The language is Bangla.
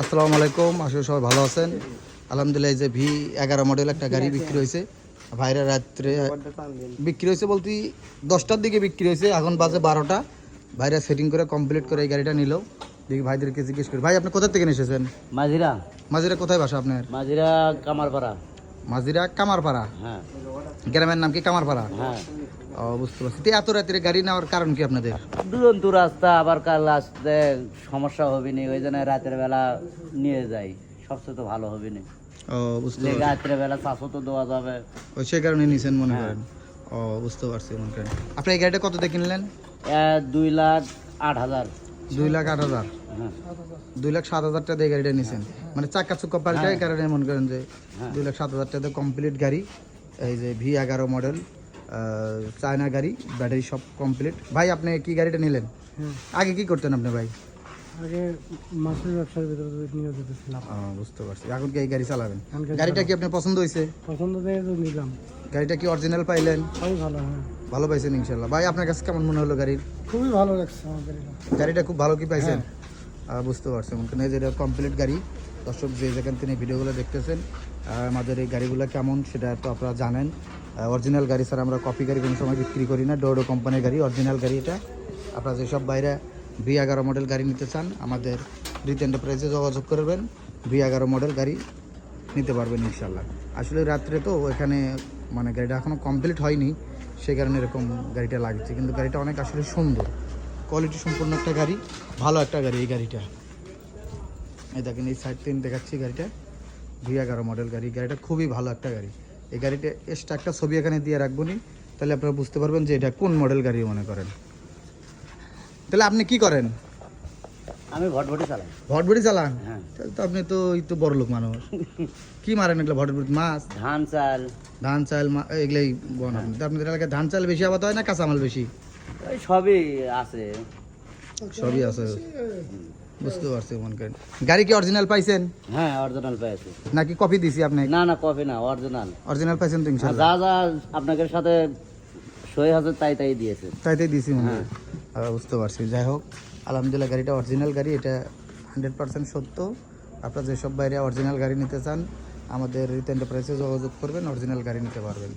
আসসালামু আলাইকুম আসলে সবাই ভালো আছেন। আলহামদুলিল্লাহ যে ভি এগারো মডেল একটা গাড়ি বিক্রি হয়েছে। ভাইরা রাত্রে বিক্রি হয়েছে বলতে দশটার দিকে বিক্রি হয়েছে এখন বাজে বারোটা। ভাইরা সেটিং করে কমপ্লিট করে এই গাড়িটা নিল। দেখি ভাইদেরকে জিজ্ঞেস করি। ভাই আপনি কোথা থেকে এসেছেন? মাঝিরা। মাঝিরা কোথায় বাসা আপনার? মাঝিরা কামারপাড়া। মাঝিরা কামারপাড়া। হ্যাঁ। গ্রামের নাম কি কামারপাড়া? হ্যাঁ। বুঝতে পারছি। এত রাত্রে গাড়ি নেওয়ার কারণ কি আপনাদের? দুরন্ত রাস্তা আবার কাল আসতে সমস্যা হবে না ওই জন্য রাতের বেলা নিয়ে যাই। সবচেয়ে তো ভালো হবে না ও বুঝতে লেগে পারছি। রাতের বেলা চাষও তো দেওয়া যাবে। সে কারণে মনে হ্যাঁ। করেন। ও বুঝতে পারছি মনে করেন। আপনি এই গাড়িটা কত দিয়ে কিনলেন? দুই লাখ আট হাজার। দুই লাখ আট হাজার? হ্যাঁ। দুই লাখ সাত হাজার টাকা গাড়িটা মানে চাকা চুক্কা পাল্টাই কারণে মনে করেন যে হ্যাঁ। দুই লাখ সাত হাজার টাকা কমপ্লিট গাড়ি। এই যে ভি এগারো মডেল চায়না গাড়ি ব্যাটারি সব কমপ্লিট ভাই আপনি কি গাড়িটা নিলেন? আগে কি করতেন আপনি ভাই? আগে মাছের ব্যবসার ভিতরে নিয়োজিত ছিলাম বুঝতে পারছি। এখন কি এই গাড়ি চালাবেন? গাড়িটা কি আপনার পছন্দ হয়েছে? পছন্দ দেখে নিলাম। গাড়িটা কি অরিজিনাল পাইলেন? ভালো হ্যাঁ। ভালো পাইছেন ইনশাল্লাহ। ভাই আপনার কাছে কেমন মনে হলো গাড়ির? খুবই ভালো লাগছে আমার গাড়িটা। গাড়িটা খুব ভালো কি পাইছেন? আহ, বুঝতে পারছি মনে যেটা কমপ্লিট গাড়ি। দর্শক, যে যেখান থেকে ভিডিওগুলো দেখতেছেন আমাদের এই গাড়িগুলো কেমন, সেটা তো আপনারা জানেন। অরিজিনাল গাড়ি স্যার আমরা কপি গাড়ি কোনো সময় বিক্রি করি না ডোডো কোম্পানির গাড়ি অরিজিনাল গাড়ি এটা। আপনারা যেসব বাইরে ভি এগারো মডেল গাড়ি নিতে চান, আমাদের রিত এন্টারপ্রাইজে যোগাযোগ করবেন ভি এগারো মডেল গাড়ি নিতে পারবেন ইনশাল্লাহ আসলে রাত্রে তো এখানে মানে গাড়িটা এখনও কমপ্লিট হয়নি, সেই কারণে এরকম গাড়িটা লাগছে, কিন্তু গাড়িটা অনেক আসলে সুন্দর। কোয়ালিটি সম্পূর্ণ একটা গাড়ি, ভালো একটা গাড়ি এই গাড়িটা। এই দেখেন, এই সাইড তিন দেখাচ্ছি গাড়িটা। দুই এগারো মডেল গাড়ি গাড়িটা খুবই ভালো একটা গাড়ি। এই গাড়িটা এক্সট্রা একটা ছবি এখানে দিয়ে রাখব নি, তাহলে আপনারা বুঝতে পারবেন যে এটা কোন মডেল গাড়ি মনে করেন। তাহলে আপনি কি করেন? আমি ভটভটি চালাই। ভটভটি চালান? হ্যাঁ। তো আপনি তো এই তো বড় লোক মানুষ। কি মারেন এগুলো ভটভটি মাছ? ধান চাল। ধান চাল এগুলাই বন আপনি। তো আপনাদের এলাকায় ধান চাল বেশি আবাদ হয় না কাঁচামাল বেশি? সবই আছে। সবই আছে। বুঝতে পারছি মনে করেন গাড়ি কি অরিজিনাল পাইছেন? হ্যাঁ অরিজিনাল পেয়েছি নাকি কপি দিছি আপনি না না কপি না অরিজিনাল অরিজিনাল পাইছেন তো ইনশাল্লাহ যা যা আপনাদের সাথে সই হাজার তাই তাই দিয়েছে। তাই তাই দিছি মনে হয়। বুঝতে পারছি। যাই হোক, আলহামদুলিল্লাহ গাড়িটা অরিজিনাল গাড়ি, এটা হান্ড্রেড পার্সেন্ট সত্য। আপনারা যেসব বাইরে অরিজিনাল গাড়ি নিতে চান, আমাদের রিত প্রাইসে যোগাযোগ করবেন অরিজিনাল গাড়ি নিতে পারবেন।